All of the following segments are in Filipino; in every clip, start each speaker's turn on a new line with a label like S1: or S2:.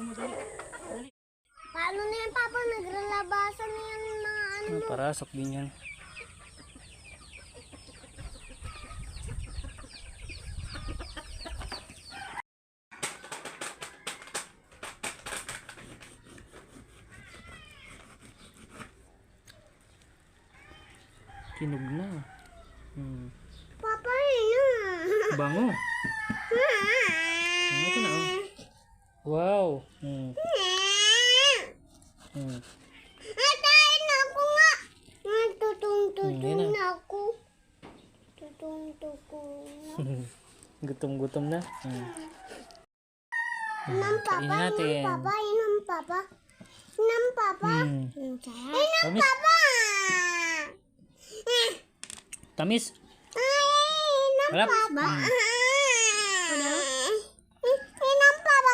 S1: undoy. Paano na yan, Papa? Naglalabasan na yan na ano mo.
S2: Parasok din yan. Kinog na. Hmm.
S1: Papa, yun.
S2: Bango. Ano ito na oh. Wow. Hmm. Hmm.
S1: Atayin ako nga. Tutong-tutong
S2: Hmm,
S1: na ako. Tutong-tutong.
S2: Gutom-gutom na. Hmm.
S1: Inang papa,
S2: Kainin natin.
S1: inang papa, inang papa. Inang papa.
S2: Hmm. Tamis.
S1: papa.
S2: Tamis. Harap. Hmm.
S1: Papa,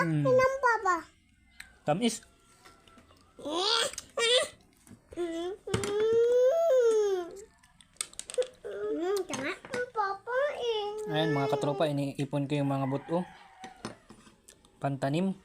S2: Hmm. Tamis. Ayan mga katropa, iniipon ko yung mga buto. Pantanim.